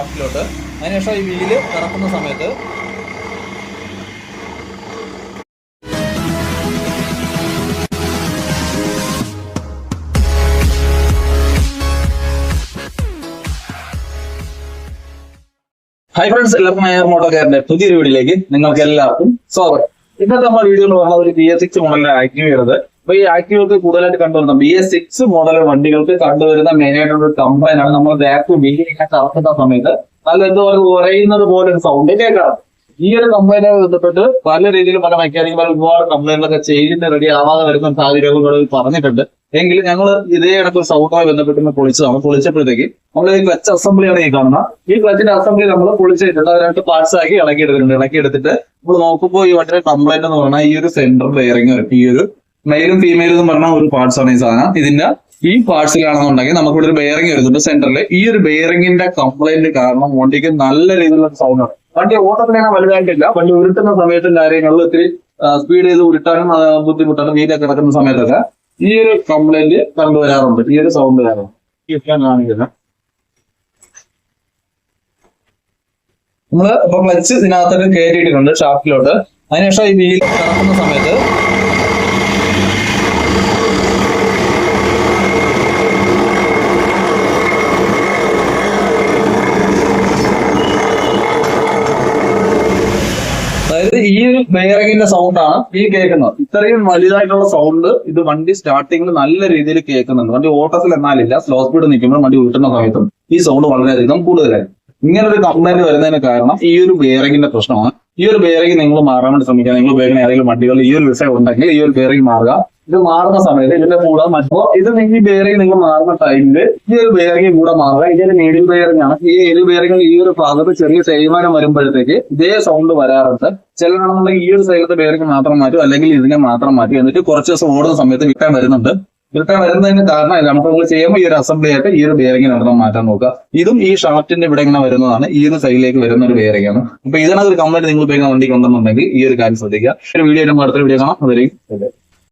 ഷാഫ്റ്റിലോട്ട് അതിനുശേഷം ഈ വീൽ കറക്കുന്ന സമയത്ത് ഹൈ ഫ്രണ്ട്സ് എല്ലാവർക്കും എയർ മോട്ടോക്കാരന്റെ പുതിയൊരു വീഡിയോയിലേക്ക് നിങ്ങൾക്ക് എല്ലാവർക്കും സ്വാഗതം. ഇന്നത്തെ നമ്മുടെ വീഡിയോ എന്ന് പറഞ്ഞാൽ ഒരു ബി എസ് സിക്സ് മോഡലിന്റെ ആക്റ്റീവ് വരുന്നത് അപ്പൊ ഈ ആക്ടിവകൾക്ക് കൂടുതലായിട്ട് കണ്ടുവരുന്ന ബി എസ് സിക്സ് മോഡൽ വണ്ടികൾക്ക് കണ്ടുവരുന്ന മെയിൻ ആയിട്ടുള്ള ഒരു ആണ് നമ്മൾ ബാക്ക് വീലിനെ കറക്കുന്ന സമയത്ത് നല്ല എന്തോ ഉറയുന്നത് പോലെ ഒരു സൗണ്ട് കേൾക്കാം ഈ ഒരു കമ്പനിയെ ബന്ധപ്പെട്ട് പല രീതിയിൽ പല മെക്കാനിക്കുമാർ ഒരുപാട് കംപ്ലൈന്റുകളൊക്കെ ചെയ്യുന്ന റെഡി ആവാതെ വരുന്ന സാഹചര്യങ്ങൾ പറഞ്ഞിട്ടുണ്ട്. എങ്കിലും ഞങ്ങൾ ഇതേ ഇടയ്ക്ക് സൗണ്ടുമായി ബന്ധപ്പെട്ട് പൊളിച്ചതാണ്. പൊളിച്ചപ്പോഴത്തേക്ക് നമ്മൾ ഈ ക്ലച്ച് അസംബ്ലിയാണ് ഈ കാണുന്നത് ഈ ക്ലച്ചിന്റെ അസംബ്ലി നമ്മൾ പൊളിച്ചിട്ടുണ്ട് അതിനായിട്ട് പാർട്സ് ആക്കി ഇളക്കി എടുത്തിട്ടുണ്ട് ഇളക്കി എടുത്തിട്ട് നമ്മൾ നോക്കുമ്പോൾ ഈ വണ്ടിയുടെ കംപ്ലൈന്റ് എന്ന് പറഞ്ഞാൽ ഈ ഒരു സെന്റർ ബെയറിംഗ് ഈ ഒരു മെയിലും ഫീമെയിലും എന്ന് പറഞ്ഞ ഒരു പാർട്സ് ആണ് ഈ സാധനം. ഇതിന്റെ ഈ പാർട്സിലാണെന്നുണ്ടെങ്കിൽ നമുക്ക് ഇവിടെ ഒരു ബെയറിംഗ് വരുന്നുണ്ട് സെന്ററിൽ ഈ ഒരു ബെയറിംഗിന്റെ കംപ്ലൈന്റ് കാരണം വണ്ടിക്ക് നല്ല രീതിയിലുള്ള സൗണ്ട് ആണ്. വണ്ടി ഓട്ടത്തിലാണ് വലുതായിട്ടില്ല. വണ്ടി ഉരുട്ടുന്ന സമയത്തും കാര്യങ്ങളിൽ ഒത്തിരി സ്പീഡ് ചെയ്ത് ഉരുട്ടാനും ബുദ്ധിമുട്ടാനും വീലൊക്കെ കിടക്കുന്ന സമയത്തൊക്കെ ഈ ഒരു കംപ്ലൈന്റ് കണ്ടുവരാറുണ്ട്. ഈ ഒരു സൗണ്ട് കാരണം നമ്മൾ ഇപ്പൊ ക്ലച്ച് ഇതിനകത്തൊക്കെ കയറ്റിയിട്ടുണ്ട് ഷാഫ്റ്റിലോട്ട് അതിനുശേഷം ഈ വീൽ കറക്കുന്ന സമയത്ത് അതായത് ഈ ഒരു ബെയറിങ്ങിന്റെ സൗണ്ട് ആണ് ഈ കേൾക്കുന്നത്. ഇത്രയും വലുതായിട്ടുള്ള സൗണ്ട് ഇത് വണ്ടി സ്റ്റാർട്ടിങ്ങിൽ നല്ല രീതിയിൽ കേൾക്കുന്നുണ്ട്. വണ്ടി ഓട്ടത്തിൽ എന്നാലില്ല സ്ലോ സ്പീഡ് നിൽക്കുമ്പോൾ വണ്ടി ഉൾട്ടുന്ന സമയത്തും ഈ സൗണ്ട് വളരെയധികം കൂടുതലായി. ഇങ്ങനെ ഒരു കംപ്ലൈന്റ് വരുന്നതിന് കാരണം ഈ ഒരു ബെയറിങ്ങിന്റെ പ്രശ്നമാണ്. ഈ ഒരു ബെയറിംഗ് നിങ്ങൾ മാറാൻ വേണ്ടി ശ്രമിക്കുക. നിങ്ങൾ ഉപയോഗിക്കുന്ന ഏതെങ്കിലും വണ്ടികൾ ഈ ഒരു വിഷയം ഉണ്ടെങ്കിൽ ഈ ഒരു ബെയറിംഗ് മാറുക. ഇത് മാറുന്ന സമയത്ത് ഇതിന്റെ കൂടെ മറ്റോ ഇത് നിങ്ങൾ ബെയറിംഗ് നിങ്ങൾ മാറുന്ന ടൈമിൽ ഈ ഒരു ബെയറിംഗ് കൂടെ മാറുക. ഇതൊരു നീഡിൽ ബെയറിംഗ് ആണ്. ഈ ഏരിയ ബെയറിംഗ് ഈ ഒരു ഭാഗത്ത് ചെറിയ തേയ്മാനം വരുമ്പോഴത്തേക്ക് ഇതേ സൗണ്ട് വരാറുണ്ട്. ചിലരാണെന്നുണ്ടെങ്കിൽ ഈ ഒരു സൈഡിലത്തെ ബെയറിംഗ് മാത്രം മാറ്റും അല്ലെങ്കിൽ ഇതിനെ മാത്രം മാറ്റി എന്നിട്ട് കുറച്ച് ദിവസം ഓടുന്ന സമയത്ത് വിൽക്കാൻ വരുന്നുണ്ട്. വിൽക്കാൻ വരുന്നതിന് കാരണം ഇതാണ് നമ്മൾ ചെയ്യുമ്പോൾ ഈ ഒരു അസംബ്ലി ആയിട്ട് ഈ ഒരു ബെയറിംഗ് നടത്താൻ മാറ്റാൻ നോക്കുക. ഇതും ഈ ഷാർട്ടിന്റെ ഇവിടെ ഇങ്ങനെ വരുന്നതാണ്. ഈ ഒരു സൈഡിലേക്ക് വരുന്ന ഒരു ബെയറിംഗ് ആണ്. അപ്പൊ ഇതിനകത്ത് ഒരു കംപ്ലൈന്റ് നിങ്ങൾ ഉപയോഗിക്കുന്ന വണ്ടിക്ക് ഉണ്ടെന്നുണ്ടെങ്കിൽ ഈ ഒരു കാര്യം ശ്രദ്ധിക്കുക. ഒരു വീഡിയോ അടുത്ത വീഡിയോ കാണാം. അതിലേക്ക്